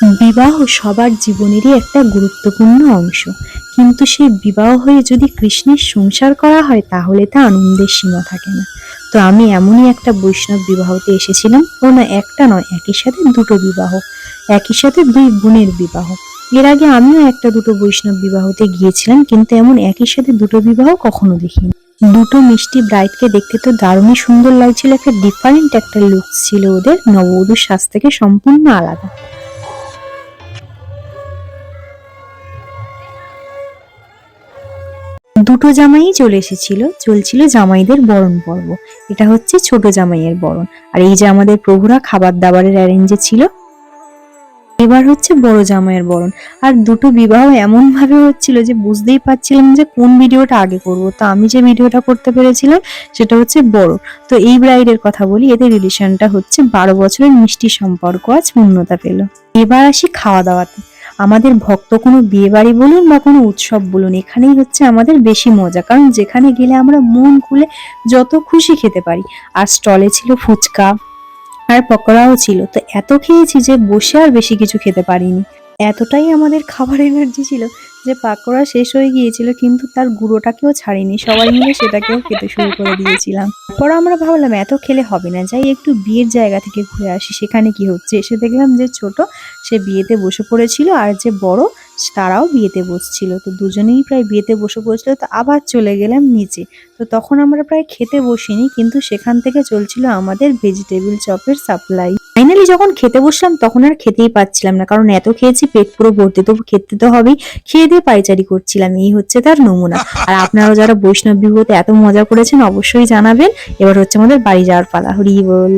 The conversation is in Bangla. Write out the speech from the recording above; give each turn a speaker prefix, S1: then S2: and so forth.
S1: বিবাহ সবার জীবনেরই একটা গুরুত্বপূর্ণ অংশ। কিন্তু সেই বিবাহ হয়ে যদি কৃষ্ণের সংসার করা হয়, তাহলে তা আনন্দের সীমা থাকে না। তো আমি এমনই একটা বৈষ্ণব বিবাহতে এসেছিলাম ও না একটা নয়, একই সাথে দুটো বিবাহ। একই সাথে দুই বোনের বিবাহ। এর আগে আমিও একটা দুটো বৈষ্ণব বিবাহতে গিয়েছিলাম, কিন্তু এমন একই সাথে দুটো বিবাহ কখনো দেখিনি। দুটো মিষ্টি ব্রাইডকে দেখতে তো দারুণই সুন্দর লাগছিল, একটা ডিফারেন্ট একটা লুক ছিল ওদের, নববধূর সাজ থেকে সম্পূর্ণ আলাদা। দুটো জামাই চলে এসেছিল, চলছিল জামাইদের বরণ পর্ব। এটা হচ্ছে ছোট জামাইয়ের বরণ। আর এই যে আমাদের প্রভুরা খাবার দাবারের অ্যারেঞ্জে ছিল, এবার হচ্ছে বড় জামাইয়ের বরণ। আর দুটো বিবাহ এমন ভাবে হচ্ছিল যে বুঝতেই পারছিলাম যে কোন ভিডিওটা আগে করব। তো আমি যে ভিডিওটা করতে পেরেছিলাম, সেটা হচ্ছে বড়। তো এই ব্রাইডের কথা বলি, এদের রিলেশনটা হচ্ছে বারো বছরের মিষ্টি সম্পর্ক আজ পূর্ণতা পেল। এবার আসি খাওয়া দাওয়াতে আমাদের ভক্ত কোনো বিয়ে বাড়ি বলুন বা কোনো উৎসব বলুন, এখানেই হচ্ছে আমাদের বেশি মজা। কারণ যেখানে গেলে আমরা মন খুলে যত খুশি খেতে পারি। আর স্টলে ছিল ফুচকা, আর পকোড়াও ছিল। তো এত খেয়েছি যে বসে আর বেশি কিছু খেতে পারিনি। এতটাই আমাদের খাবার এনার্জি ছিল যে পাকোড়া শেষ হয়ে গিয়েছিল, কিন্তু তার গুঁড়োটাকেও ছাড়িনি। সবাই মিলে সেটাকেও খেতে শুরু করে দিয়েছিলাম। পরে আমরা ভাবলাম, এত খেলে হবে না, যাই একটু বিয়ের জায়গা থেকে ঘুরে আসি। সেখানে কি হচ্ছে? এসে দেখলাম যে ছোট, সে বিয়েতে বসে পড়েছিল, আর যে বড় তারাও বিয়েতে বসছিল। তো দুজনেই প্রায় বিয়েতে বসে পড়েছিল। তো আবার চলে গেলাম নিচে। তো তখন আমরা প্রায় খেতে বসিনি, কিন্তু সেখান থেকে চলছিল আমাদের ভেজিটেবিল চপের সাপ্লাই ফাইনালি যখন খেতে বসলাম, তখন আর খেতেই পাচ্ছিলাম না, কারণ এত খেয়েছি, পেট পুরো ভর্তি। তো খেতে তো হবেই। খেয়ে দিয়ে পাইচারি করছিলাম, এই হচ্ছে তার নমুনা। আর আপনারাও যারা বৈষ্ণব বিভূতে এত মজা করেছেন, অবশ্যই জানাবেন। এবার হচ্ছে আমাদের বাড়ি যাওয়ার পালা। হরি বল।